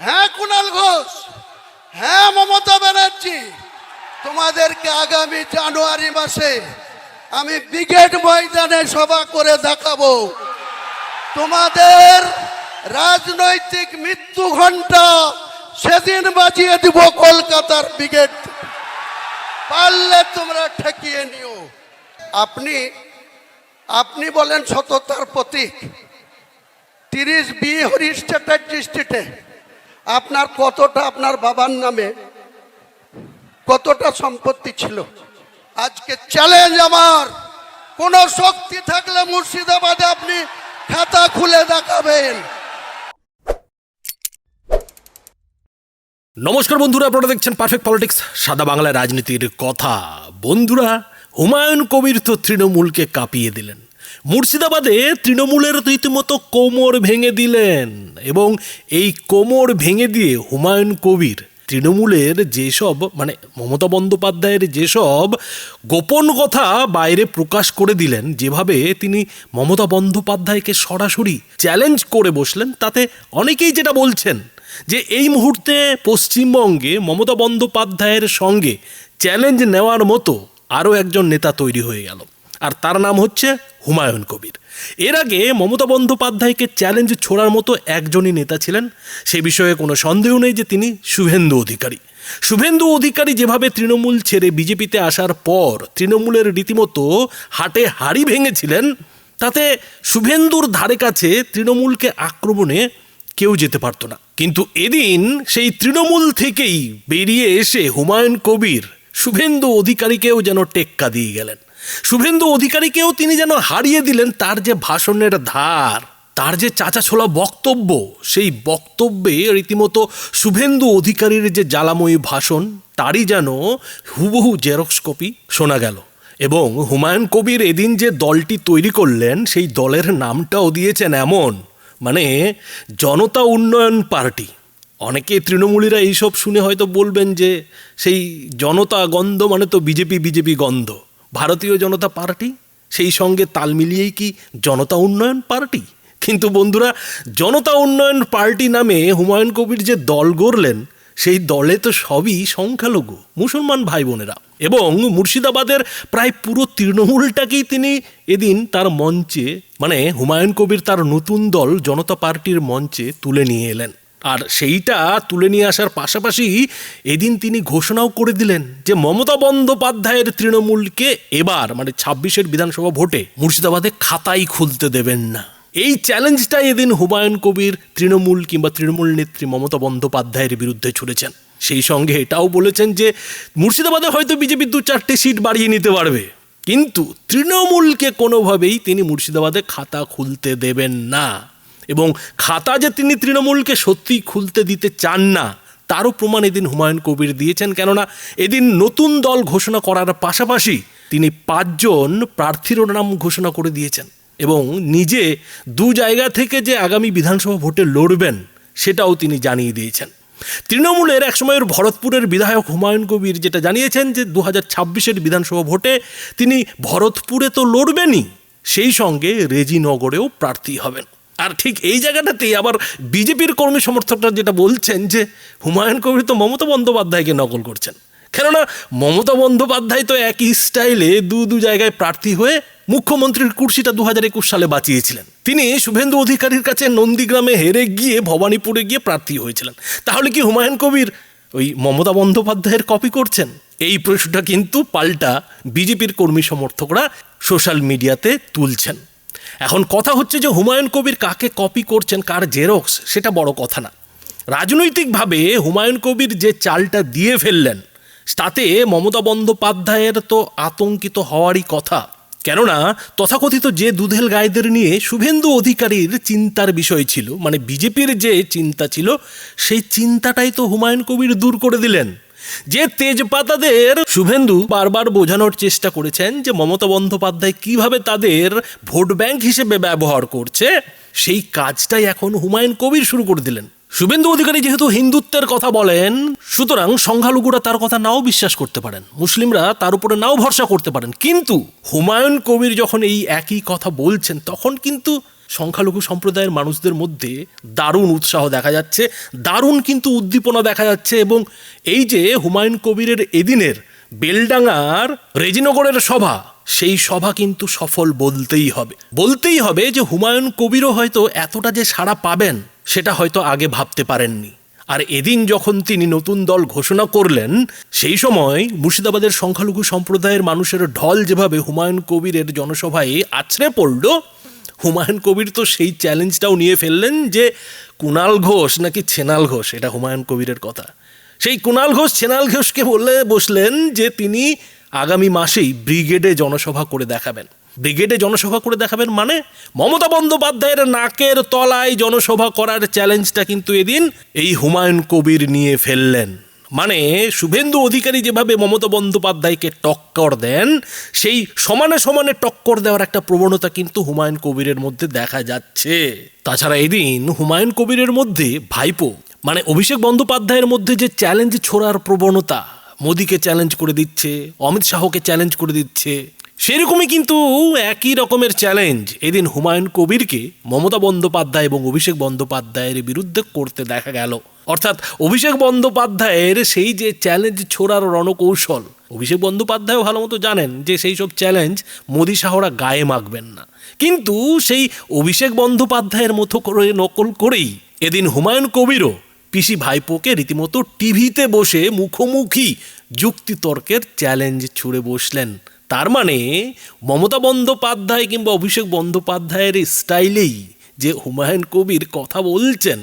হ্যাঁ কুণাল ঘোষ। হ্যাঁ মমতা ব্যানার্জি। তোমাদেরকে আগামী জানুয়ারি মাসে আমি ব্রিগেড ময়দানে সভা করে দেখাবো। তোমাদের রাজনৈতিক মৃত্যু ঘণ্টা সেদিন বাজিয়ে দিব কলকাতার ব্রিগেড। পারলে তোমরা ঠেকিয়ে নিও। আপনি আপনি বলেন সততার প্রতীক। তিরিশ বি হরিশ চ্যাটার্জি স্ট্রিটে আপনার কতটা আপনার বাবার নামে কতটা সম্পত্তি ছিল? আজকে চ্যালেঞ্জ আমার। কোন শক্তি থাকলে মুর্শিদাবাদে আপনি খাতা খুলে দেখাবেন। নমস্কার বন্ধুরা, আপনারা দেখছেন পারফেক্ট পলিটিক্স সাদা বাংলা রাজনীতির কথা। বন্ধুরা, হুমায়ুন কবির তো তৃণমূলকে কাঁপিয়ে দিলেন। মুর্শিদাবাদে তৃণমূলের রীতিমতো কোমর ভেঙে দিলেন এবং এই কোমর ভেঙে দিয়ে হুমায়ুন কবির তৃণমূলের যেসব মানে মমতা বন্দ্যোপাধ্যায়ের যেসব গোপন কথা বাইরে প্রকাশ করে দিলেন, যেভাবে তিনি মমতা বন্দ্যোপাধ্যায়কে সরাসরি চ্যালেঞ্জ করে বসলেন, তাতে অনেকেই যেটা বলছেন যে এই মুহূর্তে পশ্চিমবঙ্গে মমতা বন্দ্যোপাধ্যায়ের সঙ্গে চ্যালেঞ্জ নেওয়ার মতো আরও একজন নেতা তৈরি হয়ে গেল। আর তার নাম হচ্ছে হুমায়ুন কবির। এর আগে মমতা বন্দ্যোপাধ্যায়কে চ্যালেঞ্জ ছোড়ার মতো একজনই নেতা ছিলেন। সে বিষয়ে কোনো সন্দেহ নেই যে তিনি শুভেন্দু অধিকারী। শুভেন্দু অধিকারী যেভাবে তৃণমূল ছেড়ে বিজেপিতে আসার পর তৃণমূলের রীতিমতো হাটে হাড়ি ভেঙেছিলেন, তাতে শুভেন্দুর ধারে কাছে তৃণমূলকে আক্রমণে কেউ যেতে পারতো না। কিন্তু এদিন সেই তৃণমূল থেকেই বেরিয়ে এসে হুমায়ুন কবির শুভেন্দু অধিকারীকেও যেন টেক্কা দিয়ে গেলেন। শুভেন্দু অধিকারীকেও তিনি যেন হারিয়ে দিলেন, তার যে ভাষণের ধার, তার যে চাচা ছোলা বক্তব্য, সেই বক্তব্যে রীতিমতো শুভেন্দু অধিকারীর যে জ্বালাময়ী ভাষণ, তারই যেন হুবহু জেরক্স কপি শোনা গেল। এবং হুমায়ুন কবির এদিন যে দলটি তৈরি করলেন, সেই দলের নামটাও দিয়েছেন এমন মানে জনতা উন্নয়ন পার্টি। অনেকে তৃণমূলীরা এইসব শুনে হয়তো বলবেন যে, সেই জনতা গন্ধ মানে তো বিজেপি বিজেপি গন্ধ। ভারতীয় জনতা পার্টি? সেই সঙ্গে তাল মিলিয়েই কি জনতা উন্নয়ন পার্টি? কিন্তু বন্ধুরা, জনতা উন্নয়ন পার্টি নামে হুমায়ুন কবির যে দল গড়লেন, সেই দলে তো সবই সংখ্যালঘু, মুসলমান ভাই বোনেরা এবং মুর্শিদাবাদের প্রায় পুরো তৃণমূলটাকেই তিনি এদিন তার মঞ্চে মানে হুমায়ুন কবির তার নতুন দল জনতা পার্টির মঞ্চে তুলে নিয়ে এলেন। আর সেইটা তুলে নিয়ে আসার পাশাপাশি এদিন তিনি ঘোষণাও করে দিলেন যে মমতা বন্দ্যোপাধ্যায়ের তৃণমূলকে এবার মানে ছাব্বিশের বিধানসভা ভোটে মুর্শিদাবাদে খাতাই খুলতে দেবেন না। এই চ্যালেঞ্জটাই এদিন হুমায়ুন কবির তৃণমূল কিংবা তৃণমূল নেত্রী মমতা বন্দ্যোপাধ্যায়ের বিরুদ্ধে ছুড়েছেন। সেই সঙ্গে এটাও বলেছেন যে মুর্শিদাবাদে হয়তো বিজেপি দু চারটে সিট বাড়িয়ে নিতে পারবে, কিন্তু তৃণমূলকে কোনোভাবেই তিনি মুর্শিদাবাদে খাতা খুলতে দেবেন না। এবং খাতা যে তিনি তৃণমূলকে সত্যিই খুলতে দিতে চান না, তারও প্রমাণ এদিন হুমায়ুন কবির দিয়েছেন। কেননা এদিন নতুন দল ঘোষণা করার পাশাপাশি তিনি পাঁচজন প্রার্থীর নাম ঘোষণা করে দিয়েছেন এবং নিজে দু জায়গা থেকে যে আগামী বিধানসভা ভোটে লড়বেন, সেটাও তিনি জানিয়ে দিয়েছেন। তৃণমূলের একসময়ের ভরতপুরের বিধায়ক হুমায়ুন কবির যেটা জানিয়েছেন যে দু হাজার ছাব্বিশের বিধানসভা ভোটে তিনি ভরতপুরে তো লড়বেনই, সেই সঙ্গে রেজিনগরেও প্রার্থী হবেন। আর ঠিক এই জায়গাটাতেই আবার বিজেপির কর্মী সমর্থকরা যেটা বলছেন যে হুমায়ুন কবির তো মমতা বন্দ্যোপাধ্যায়কে নকল করছেন। কেননা মমতা বন্দ্যোপাধ্যায় তো একই স্টাইলে দু দু জায়গায় প্রার্থী হয়ে মুখ্যমন্ত্রীর কুর্সিটা দু হাজার একুশ সালে বাঁচিয়েছিলেন। তিনি শুভেন্দু অধিকারীর কাছে নন্দীগ্রামে হেরে গিয়ে ভবানীপুরে গিয়ে প্রার্থী হয়েছিলেন। তাহলে কি হুমায়ুন কবির ওই মমতা বন্দ্যোপাধ্যায়ের কপি করছেন? এই প্রশ্নটা কিন্তু পাল্টা বিজেপির কর্মী সমর্থকরা সোশ্যাল মিডিয়াতে তুলছেন। এখন কথা হচ্ছে যে হুমায়ুন কবির কাকে কপি করছেন, কার জেরক্স সেটা বড় কথা না। রাজনৈতিকভাবে হুমায়ুন কবির যে চালটা দিয়ে ফেললেন, তাতে মমতা বন্দ্যোপাধ্যায়ের তো আতঙ্কিত হওয়ারই কথা। কেননা, তথাকথিত যে দুধেল গায়েদের নিয়ে শুভেন্দু অধিকারীর চিন্তার বিষয় ছিল মানে বিজেপির যে চিন্তা ছিল, সেই চিন্তাটাই তো হুমায়ুন কবির দূর করে দিলেন। যে তেজপাতাদের শুভেন্দু বারবার বোঝানোর চেষ্টা করেছেন যে মমতা বন্দ্যোপাধ্যায় কীভাবে তাদের ভোট ব্যাংক হিসেবে ব্যবহার করছে, সেই কাজটাই এখন হুমায়ুন কবির শুরু করে দিলেন। শুভেন্দু অধিকারী যেহেতু হিন্দুত্বের কথা বলেন, সুতরাং সংখ্যালঘুরা তার কথা নাও বিশ্বাস করতে পারেন, মুসলিমরা তার উপরে নাও ভরসা করতে পারেন। কিন্তু হুমায়ুন কবির যখন এই একই কথা বলছেন, তখন কিন্তু সংখ্যালঘু সম্প্রদায়ের মানুষদের মধ্যে দারুণ উৎসাহ দেখা যাচ্ছে, দারুণ কিন্তু উদ্দীপনা দেখা যাচ্ছে এবং এই যে হুমায়ুন কবিরের এদিনের বেলডাঙ্গার রেজিনগরের সভা, সেই সভা কিন্তু সফল বলতেই হবে। বলতেই হবে যে হুমায়ুন কবিরও হয়তো এতটা যে সাড়া পাবেন, সেটা হয়তো আগে ভাবতে পারেননি। আর এদিন যখন তিনি নতুন দল ঘোষণা করলেন, সেই সময় মুর্শিদাবাদের সংখ্যালঘু সম্প্রদায়ের মানুষের ঢল যেভাবে হুমায়ুন কবিরের জনসভায় আছড়ে পড়ল হুমায়ুন কবির তো সেই চ্যালেঞ্জটাও নিয়ে ফেললেন যে কুণাল ঘোষ নাকি ছেনাল ঘোষ, এটা হুমায়ুন কবিরের কথা। সেই কুণাল ঘোষ, ছেনাল ঘোষকে বলে বসলেন যে তিনি আগামী মাসেই ব্রিগেডে জনসভা করে দেখাবেন। ব্রিগেডে জনসভা করে দেখাবেন মানে মমতা বন্দ্যোপাধ্যায়ের নাকের তলায় জনসভা করার চ্যালেঞ্জটা কিন্তু এদিন এই হুমায়ুন কবির নিয়ে ফেললেন। মানে শুভেন্দু অধিকারী যেভাবে মমতা বন্দ্যোপাধ্যায়কে টক্কর দেন, সেই সমানে সমানে টক্কর দেওয়ার একটা প্রবণতা কিন্তু হুমায়ুন কবিরের মধ্যে দেখা যাচ্ছে। তাছাড়া এদিন হুমায়ুন কবিরের মধ্যে ভাইপো মানে অভিষেক বন্দ্যোপাধ্যায়ের মধ্যে যে চ্যালেঞ্জ ছোড়ার প্রবণতা, মোদিকে চ্যালেঞ্জ করে দিচ্ছে, অমিত শাহকে চ্যালেঞ্জ করে দিচ্ছে সেরকমই কিন্তু একই রকমের চ্যালেঞ্জ এদিন হুমায়ুন কবিরকে মমতা বন্দ্যোপাধ্যায় এবং অভিষেক বন্দ্যোপাধ্যায়ের বিরুদ্ধে করতে দেখা গেল। অর্থাৎ অভিষেক বন্দ্যোপাধ্যায়ের সেই যে চ্যালেঞ্জ ছোড়ার রণকৌশল, অভিষেক বন্দ্যোপাধ্যায়ও ভালো মতো জানেন যে সেই সব চ্যালেঞ্জ মোদি শাহরা গায়ে মাখবেন না। কিন্তু সেই অভিষেক বন্দ্যোপাধ্যায়ের মতো করে নকল করেই এদিন হুমায়ুন কবিরও পিসি ভাইপোকে রীতিমতো টিভিতে বসে মুখোমুখি যুক্তিতর্কের চ্যালেঞ্জ ছুড়ে বসলেন। তার মানে মমতা বন্দ্যোপাধ্যায় কিংবা অভিষেক বন্দ্যোপাধ্যায়ের স্টাইলেই যে হুমায়ুন কবির কথা বলছেন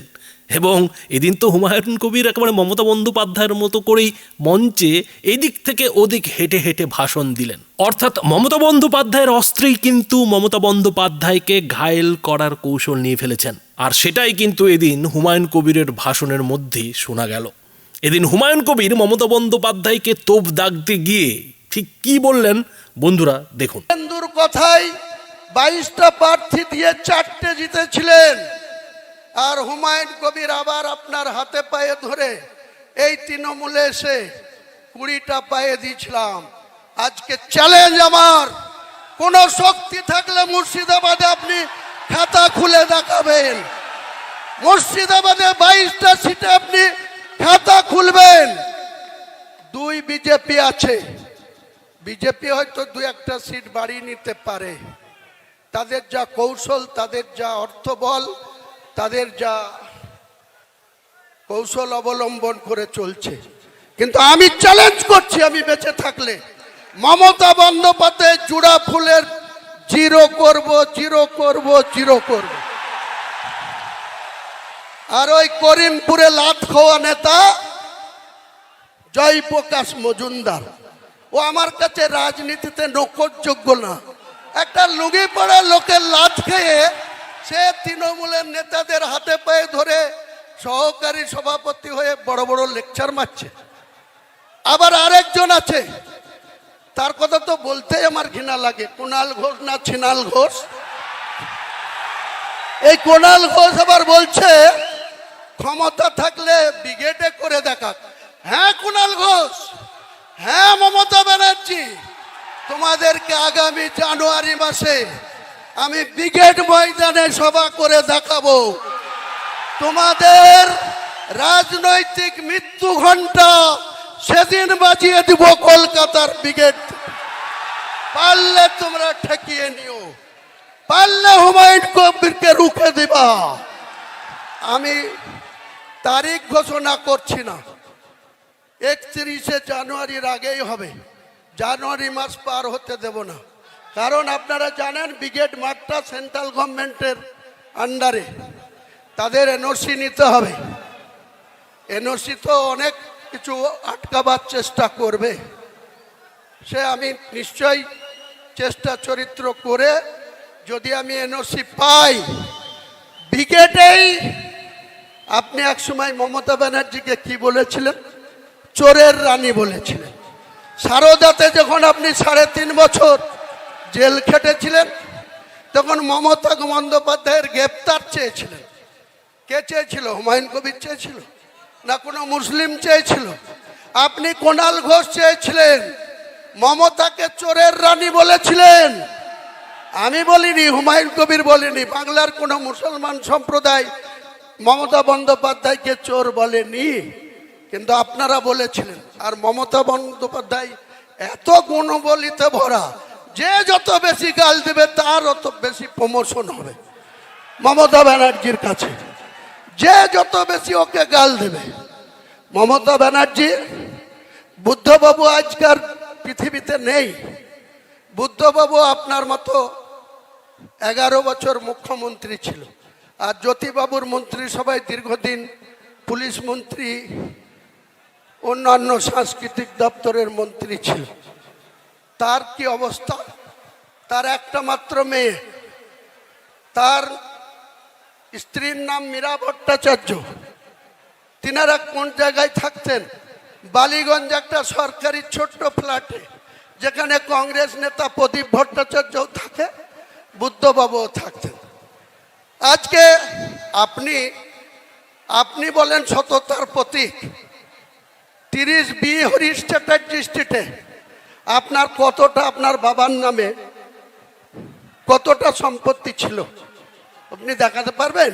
এবং এদিন তো হুমায়ুন কবির একেবারে মমতা বন্দ্যোপাধ্যায়ের মতো করেই মঞ্চে এদিক থেকে ওদিক হেঁটে হেঁটে ভাষণ দিলেন। অর্থাৎ মমতা বন্দ্যোপাধ্যায়ের অস্ত্রেই কিন্তু মমতা বন্দ্যোপাধ্যায়কে ঘায়েল করার কৌশল নিয়ে ফেলেছেন। আর সেটাই কিন্তু এদিন হুমায়ুন কবিরের ভাষণের মধ্যে শোনা গেল। এদিন হুমায়ুন কবির মমতা বন্দ্যোপাধ্যায়কে তোপ দাগতে গিয়ে ঠিক কি বললেন? বন্ধুরা, দেখুন। হিন্দুর কথাই বাইশটা প্রার্থী দিয়ে চারটে জিতেছিলেন। আর হুমায়ুন কবির আবার আপনার হাতে পায়ে ধরে এই তৃণমূলে এসে কুড়িটা পায়ে দিয়েছিলাম। আজকে চ্যালেঞ্জ আমার। কোন শক্তি থাকলে মুর্শিদাবাদে আপনি খাতা খুলে দেখাবেন। মুর্শিদাবাদে বাইশটা সিটে আপনি খাতা খুলবেন। দুই বিজেপি আছে। বিজেপি হয়তো দু একটা সিট বাড়িয়ে নিতে পারে। তাদের যা কৌশল, তাদের যা অর্থবল, তাদের যা কৌশল অবলম্বন করে চলছে। কিন্তু আমি চ্যালেঞ্জ করছি আমি বেঁচে থাকলে। মমতা বন্দ্যোপাধ্যায় জুড়া ফুলের জিরো করব জিরো করব জিরো করব। আর ওই করিমপুরে লাত খাওয়া নেতা জয়প্রকাশ মজুমদার। ও আমার কাছে রাজনীতিতে নকরযোগ্য না। একটা লুঙ্গি পড়া লোকের লাথ খেয়ে সে তৃণমূলের নেতাদের হাতে পায়ে ধরে সহকারী সভাপতি হয়ে বড় বড় লেকচার মারছে। আবার আরেকজন আছে। তার কথা তো বলতেই আমার ঘৃণা লাগে। কুণাল ঘোষ না ছিনাল ঘোষ? এই কোনাল ঘোষ আবার বলছে, ক্ষমতা থাকলে ব্রিগেডে করে দেখাক। হ্যাঁ কুণাল ঘোষ? হ্যাঁ মমতা ব্যানার্জি, তোমাদেরকে আগামী জানুয়ারি মাসে আমি ব্রিগেড ময়দানে সভা করে দেখাবো। তোমাদের রাজনৈতিক মৃত্যু ঘণ্টা সেদিন বাজিয়ে দিব কলকাতার ব্রিগেড। পারলে তোমরা ঠেকিয়ে নিও। পারলে হুমায়ুন কবিরকে রুখে দিবা। আমি তারিখ ঘোষণা করছি না। একত্রিশে জানুয়ারির আগেই হবে। জানুয়ারি মাস পার হতে দেব না। কারণ আপনারা জানেন, ব্রিগেড মাঠটা সেন্ট্রাল গভর্নমেন্টের আন্ডারে। তাদের এনওসি নিতে হবে। এনওসি তো অনেক কিছু আটকাবার চেষ্টা করবে। সে আমি নিশ্চয়ই চেষ্টা চরিত্র করে যদি আমি এনওসি পাই, ব্রিগেডেই আপনি এক সময় মমতা ব্যানার্জিকে কি বলেছিলেন? চোরের রানী বলেছিলেন। সারদাতে যখন আপনি সাড়ে তিন বছর জেল খেটেছিলেন, তখন মমতা বন্দ্যোপাধ্যায়ের গ্রেপ্তার চেয়েছিলেন। কে চেয়েছিল? হুমায়ুন কবির চেয়েছিল? না কোনো মুসলিম চেয়েছিল? আপনি কোনাল ঘোষ চেয়েছিলেন, মমতাকে চোরের রানী বলেছিলেন। আমি বলিনি, হুমায়ুন কবির বলিনি, বাংলার কোনো মুসলমান সম্প্রদায় মমতা বন্দ্যোপাধ্যায়কে চোর বলেনি। কিন্তু আপনারা বলেছিলেন, আর মমতা বন্দ্যোপাধ্যায় এত গুণবলিতে ভরা, যে যত বেশি গাল দেবে তার অত বেশি প্রমোশন হবে। মমতা ব্যানার্জির কাছে, যে যত বেশি ওকে গাল দেবে। মমতা ব্যানার্জি, বুদ্ধবাবু আজকার পৃথিবীতে নেই। বুদ্ধবাবু আপনার মতো এগারো বছর মুখ্যমন্ত্রী ছিল। আর জ্যোতিবাবুর মন্ত্রিসভায় দীর্ঘদিন পুলিশ মন্ত্রী অন্যান্য সাংস্কৃতিক দপ্তরের মন্ত্রী ছিল। তার কি অবস্থা? তার একটা মাত্র মেয়ে। তার স্ত্রীর নাম মীরা ভট্টাচার্য। তিনারা কোন জায়গায় থাকতেন? বালিগঞ্জ একটা সরকারি ছোট্ট ফ্ল্যাটে, যেখানে কংগ্রেস নেতা প্রদীপ ভট্টাচার্যও থাকে, বুদ্ধবাবুও থাকতেন। আজকে আপনি আপনি বলেন সততার প্রতীক। তিরিশ বি হরিশ চ্যাটার্জি স্ট্রিটে আপনার কতটা আপনার বাবার নামে কতটা সম্পত্তি ছিল? আপনি দেখাতে পারবেন?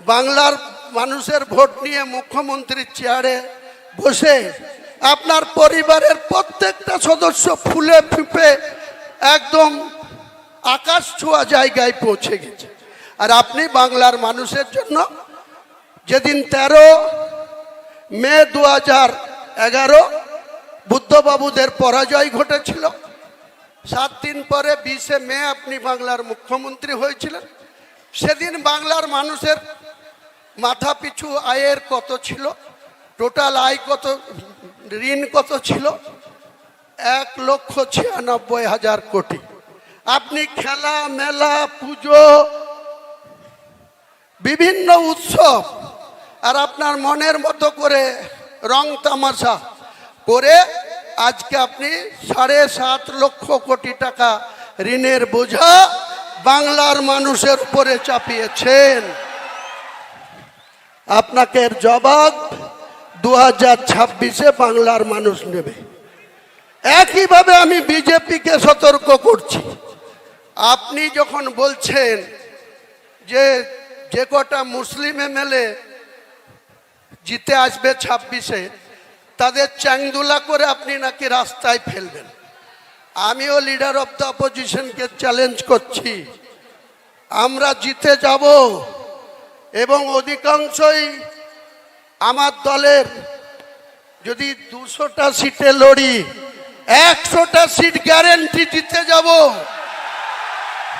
বাংলার মানুষের ভোট নিয়ে মুখ্যমন্ত্রীর চেয়ারে বসে আপনার পরিবারের প্রত্যেকটা সদস্য ফুলে ফুপে একদম আকাশ ছোঁয়া জায়গায় পৌঁছে গেছে। আর আপনি বাংলার মানুষের জন্য যেদিন তেরো মে দু হাজার এগারো বুদ্ধবাবুদের পরাজয় ঘটেছিল। সাত দিন পরে বিশে মে আপনি বাংলার মুখ্যমন্ত্রী হয়েছিলেন। সেদিন বাংলার মানুষের মাথা পিছু আয়ের কত ছিল? টোটাল আয় কত, ঋণ কত ছিল? এক লক্ষ ছিয়ানব্বই হাজার কোটি। আপনি খেলা, মেলা, পুজো, বিভিন্ন উৎসব আর আপনার মনের মতো করে রং তামাশা করে আজকে আপনি সাড়ে সাত লক্ষ কোটি টাকা ঋণের বোঝা বাংলার মানুষের উপরে চাপিয়েছেন। আপনাকে জবাব দু হাজার ছাব্বিশে বাংলার মানুষ নেবে। একইভাবে আমি বিজেপিকে সতর্ক করছি। আপনি যখন বলছেন যে যে কটা মুসলিম এমএলএ জিতে আসবে ছাব্বিশে, তাদের চ্যাংদুলা করে আপনি নাকি রাস্তায় ফেলবেন। আমিও লিডার অফ দ্য অপোজিশনকে চ্যালেঞ্জ করছি। আমরা জিতে যাব এবং অধিকাংশই আমার দলের যদি দুশোটা সিটে লড়ি, একশোটা সিট গ্যারেন্টি জিতে যাব।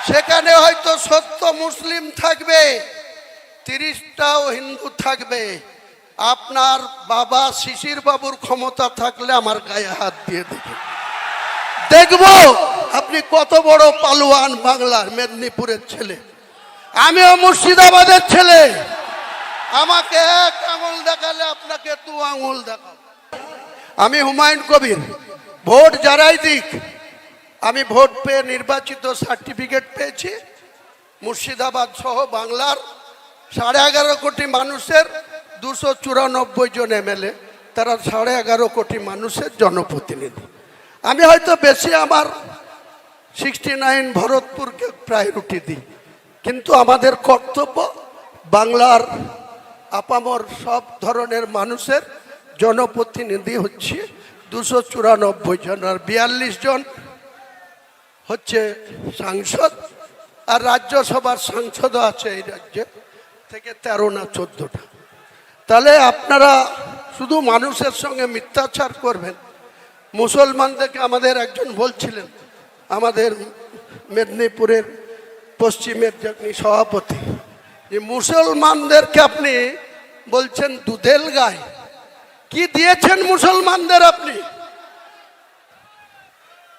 সেখানে হয়তো সত্য মুসলিম থাকবে, তিরিশটাও হিন্দু থাকবে। আপনার বাবা শিশির বাবুর ক্ষমতা থাকলে আমার গায়ে হাত দিয়ে দেবে। দেখব আপনি কত বড় পালোয়ান বাংলার মেদিনীপুরের ছেলে। আমিও মুর্শিদাবাদের ছেলে। আমাকে এক আঙুল দেখালে আপনাকে দু আঙুল দেখাবো। আমি হুমায়ুন কবির। ভোট যারাই দিক, আমি ভোট পেয়ে নির্বাচিত সার্টিফিকেট পেয়েছি। মুর্শিদাবাদ সহ বাংলার সাড়ে এগারো কোটি মানুষের দুশো চুরানব্বই জন এমএলএ, তারা সাড়ে এগারো কোটি মানুষের জনপ্রতিনিধি। আমি হয়তো বেশি আমার সিক্সটি নাইন ভরতপুরকে প্রায়োরিটি দিই, কিন্তু আমাদের কর্তব্য বাংলার আপামর সব ধরনের মানুষের জনপ্রতিনিধি হচ্ছে দুশো চুরানব্বই জন, আর বিয়াল্লিশ জন হচ্ছে সাংসদ, আর রাজ্যসভার সাংসদও আছে এই রাজ্যে, থেকে তেরো না চোদ্দটা। তাহলে আপনারা শুধু মানুষের সঙ্গে মিথ্যাচার করবেন। মুসলমানদেরকে আমাদের একজন বলছিলেন, আমাদের মেদিনীপুরের পশ্চিমের যিনি সভাপতি, যে মুসলমানদেরকে আপনি বলছেন দুধেল গায়। কি দিয়েছেন মুসলমানদের আপনি?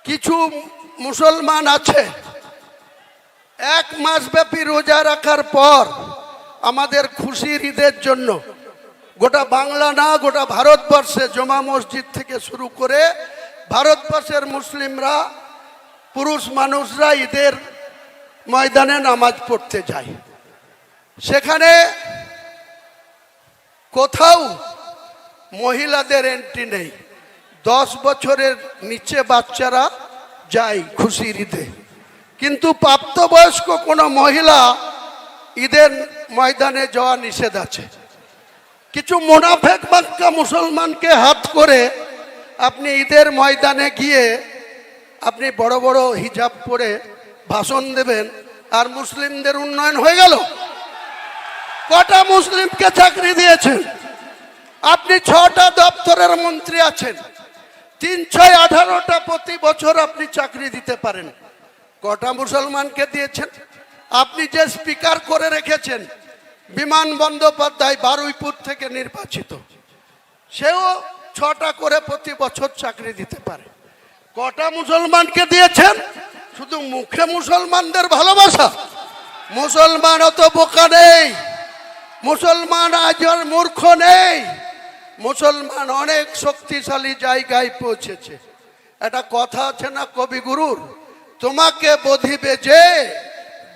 কিছু মুসলমান আছে, এক মাস ব্যাপী রোজা রাখার পর আমাদের খুশির ঈদের জন্য গোটা বাংলা না, গোটা ভারতবর্ষে জমা মসজিদ থেকে শুরু করে ভারতবর্ষের মুসলিমরা, পুরুষ মানুষরা ঈদের ময়দানে নামাজ পড়তে যায়। সেখানে কোথাও মহিলাদের এন্ট্রি নেই। দশ বছরের নিচে বাচ্চারা যায় খুশির ঈদে। কিন্তু প্রাপ্তবয়স্ক কোনো মহিলা ঈদের ময়দানে যাওয়া নিষেধ আছে। কিছু মোনাফেক বাক্কা মুসলমানকে হাত করে আপনি ঈদের ময়দানে গিয়ে আপনি বড় বড় হিজাব পরে ভাষণ দেবেন, আর মুসলিমদের উন্নয়ন হয়ে গেল। কটা মুসলিমকে চাকরি দিয়েছেন? আপনি ছটা দপ্তরের মন্ত্রী আছেন। তিন, ছয়, আঠারোটা প্রতি বছর আপনি চাকরি দিতে পারেন। কটা মুসলমানকে দিয়েছেন? আপনি যে স্পিকার করে রেখেছেন বিমান বন্দ্যোপাধ্যায় বারুইপুর থেকে নির্বাচিত। সেও ছটা করে প্রতি বছর চাকরি দিতে পারে। কটা মুসলমানকে দিয়েছেন? শুধু মুখে মুসলমানদের ভালোবাসা। মুসলমান অত বোকা নেই। মুসলমান আজ মূর্খ নেই। মুসলমান অনেক শক্তিশালী জায়গায় পৌঁছেছে। একটা কথা আছে না কবিগুরুর? তোমাকে বধিবে যে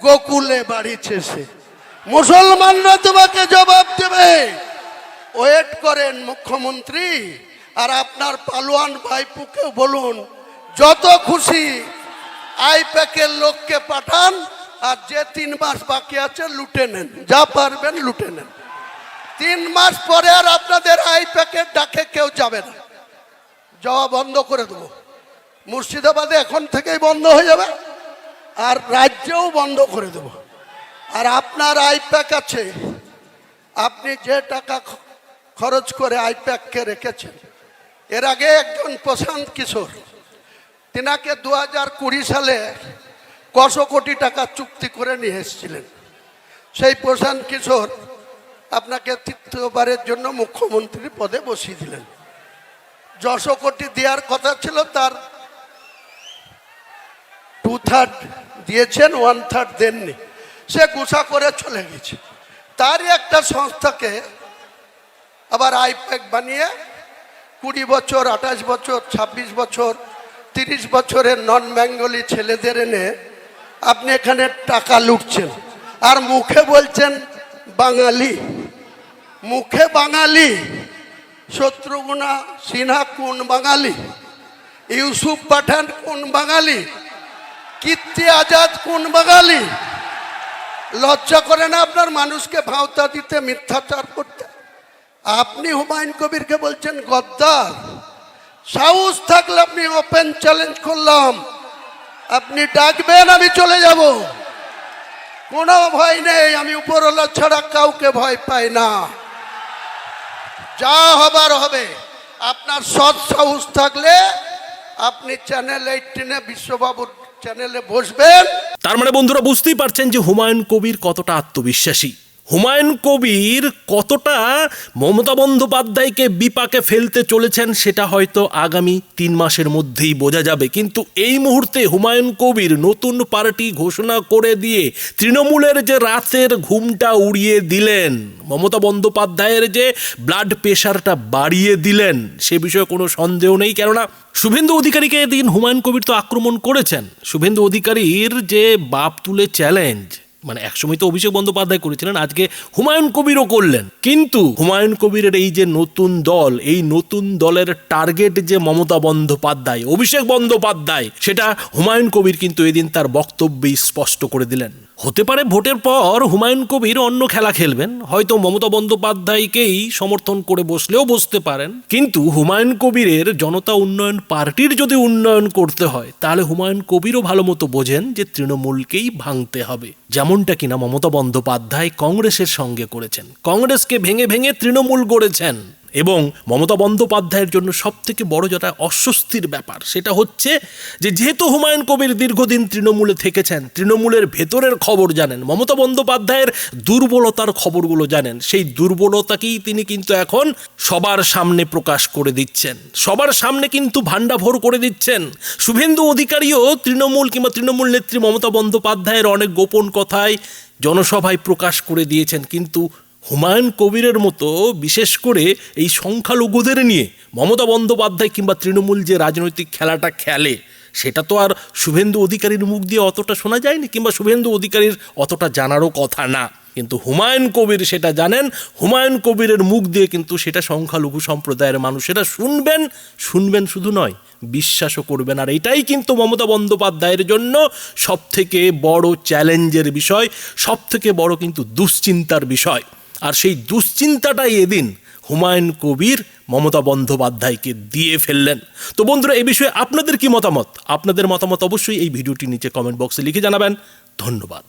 গোকুলে বাড়িছে সে। মুসলমানরা তোমাকে জবাব দেবে। ওয়েট করেন মুখ্যমন্ত্রী, আর আপনার পালোয়ান ভাইপুকে বলুন, যত খুশি আইপ্যাকের লোককে পাঠান, আর যে তিন মাস বাকি আছে লুটে নেন, যা পারবেন লুটে নেন। তিন মাস পরে আর আপনাদের আইপ্যাকের ডাকে কেউ যাবে না। যাওয়া বন্ধ করে দেবো। মুর্শিদাবাদে এখন থেকেই বন্ধ হয়ে যাবে, আর রাজ্যেও বন্ধ করে দেবো। আর আপনার আইপ্যাক আছে। আপনি যে টাকা খরচ করে আইপ্যাককে রেখেছেন, এর আগে একজন প্রশান্ত কিশোর, তিনাকে দু হাজার কুড়ি সালে কশো কোটি টাকা চুক্তি করে নিয়ে এসেছিলেন। সেই প্রশান্ত কিশোর আপনাকে তৃতীয়বারের জন্য মুখ্যমন্ত্রী পদে বসিয়ে দিলেন। যশো কোটি দেওয়ার কথা ছিল, তার টু থার্ড দিয়েছেন ওয়ান থার্ড দেননি। সে গুছা করে চলে গেছে। তারই একটা সংস্থাকে আবার আইপ্যাক বানিয়ে কুড়ি বছর, আঠাশ বছর ২৬ বছর, তিরিশ বছরের নন বেঙ্গলি ছেলেদের এনে আপনি এখানে টাকা লুটছেন। আর মুখে বলছেন বাঙালি। মুখে বাঙালি। শত্রুঘ্না সিনহা কোন বাঙালি? ইউসুফ পাঠান কোন বাঙালি? কীর্তি আজাদ কোন বাঙালি? লজ্জা করে না আপনার মানুষকে ভাওতা দিতে, মিথ্যাচার করতে? আপনি হুমায়ুন কবিরকে বলছেন, গদ্দার, সাহস থাকলে আপনি ওপেন চ্যালেঞ্জ করলাম। আপনি ডাকবেন, আমি চলে যাব। কোনো ভয় নেই, আমি উপরওয়ালা ছাড়া কাউকে ভয় পাই না। যা হবার হবে, আপনার সৎ সাহস থাকলে আপনি চ্যানেল এইটিনে বিশ্ববাবুর চ্যানেলে বসবেন। তার মানে বন্ধুরা বুঝতেই পারছেন যে হুমায়ুন কবির কতটা আত্মবিশ্বাসী। হুমায়ুন কবির কতটা মমতা বন্দ্যোপাধ্যায়কে বিপাকে ফেলতে চলেছেন সেটা হয়তো আগামী তিন মাসের মধ্যেই বোঝা যাবে। কিন্তু এই মুহূর্তে হুমায়ুন কবির নতুন পার্টি ঘোষণা করে দিয়ে তৃণমূলের যে রাতের ঘুমটা উড়িয়ে দিলেন, মমতা বন্দ্যোপাধ্যায়ের যে ব্লাড প্রেশারটা বাড়িয়ে দিলেন, সে বিষয়ে কোনো সন্দেহ নেই। কেননা শুভেন্দু অধিকারীকে এদিন হুমায়ুন কবির তো আক্রমণ করেছেন। শুভেন্দু অধিকারীর যে বাপ তুলে চ্যালেঞ্জ মানে একসময় তো অভিষেক বন্দ্যোপাধ্যায় করেছিলেন, আজকে হুমায়ুন কবিরও করলেন। কিন্তু হুমায়ুন কবিরের এই যে নতুন দল, এই নতুন দলের টার্গেট যে মমতা বন্দ্যোপাধ্যায়, অভিষেক বন্দ্যোপাধ্যায়, সেটা হুমায়ুন কবির কিন্তু এদিন তার বক্তব্যেই স্পষ্ট করে দিলেন। হতে পারে ভোটের পর হুমায়ুন কবির অন্য খেলা খেলবেন। হয়তো মমতা বন্দ্যোপাধ্যায়কেই সমর্থন করে বসলেও বসতে পারেন। কিন্তু হুমায়ুন কবিরের জনতা উন্নয়ন পার্টির যদি উন্নয়ন করতে হয়, তাহলে হুমায়ুন কবিরও ভালো মতো বোঝেন যে তৃণমূলকেই ভাঙতে হবে। যেমনটা কিনা মমতা বন্দ্যোপাধ্যায় কংগ্রেসের সঙ্গে করেছেন। কংগ্রেসকে ভেঙে ভেঙে তৃণমূল গড়েছেন। এবং মমতা বন্দ্যোপাধ্যায়ের জন্য সব থেকে বড় যেটা অস্বস্তির ব্যাপার, সেটা হচ্ছে যে যেহেতু হুমায়ুন কবির দীর্ঘদিন তৃণমূলে থেকেছেন, তৃণমূলের ভেতরের খবর জানেন, মমতা বন্দ্যোপাধ্যায়ের দুর্বলতার খবরগুলো জানেন, সেই দুর্বলতাকেই তিনি কিন্তু এখন সবার সামনে প্রকাশ করে দিচ্ছেন। সবার সামনে কিন্তু ভাণ্ডাভোর করে দিচ্ছেন। শুভেন্দু অধিকারীও তৃণমূল কিংবা তৃণমূল নেত্রী মমতা বন্দ্যোপাধ্যায়ের অনেক গোপন কথায় জনসভায় প্রকাশ করে দিয়েছেন, কিন্তু হুমায়ুন কবিরের মতো বিশেষ করে এই সংখ্যালঘুদের নিয়ে, মমতা বন্দ্যোপাধ্যায় কিংবা তৃণমূল যে রাজনৈতিক খেলাটা খেলে, সেটা তো আর শুভেন্দু অধিকারীর মুখ দিয়ে অতটা শোনা যায়নি কিংবা শুভেন্দু অধিকারীর অতটা জানারও কথা না। কিন্তু হুমায়ুন কবির সেটা জানেন, হুমায়ুন কবিরের মুখ দিয়ে কিন্তু সেটা সংখ্যালঘু সম্প্রদায়ের মানুষেরা শুনবেন শুনবেন শুধু নয়, বিশ্বাসও করবেন। আর এটাই কিন্তু মমতা বন্দ্যোপাধ্যায়ের জন্য সবথেকে বড় চ্যালেঞ্জের বিষয় সব থেকে বড় কিন্তু দুশ্চিন্তার বিষয়। আর সেই দুশ্চিন্তাটাই এদিন হুমায়ুন কবির মমতা বন্দ্যোপাধ্যায়কে দিয়ে ফেললেন। তো বন্ধুরা, এ বিষয়ে আপনাদের কি মতামত? আপনাদের মতামত অবশ্যই এই ভিডিওটি নিচে কমেন্ট বক্সে লিখে জানাবেন। ধন্যবাদ।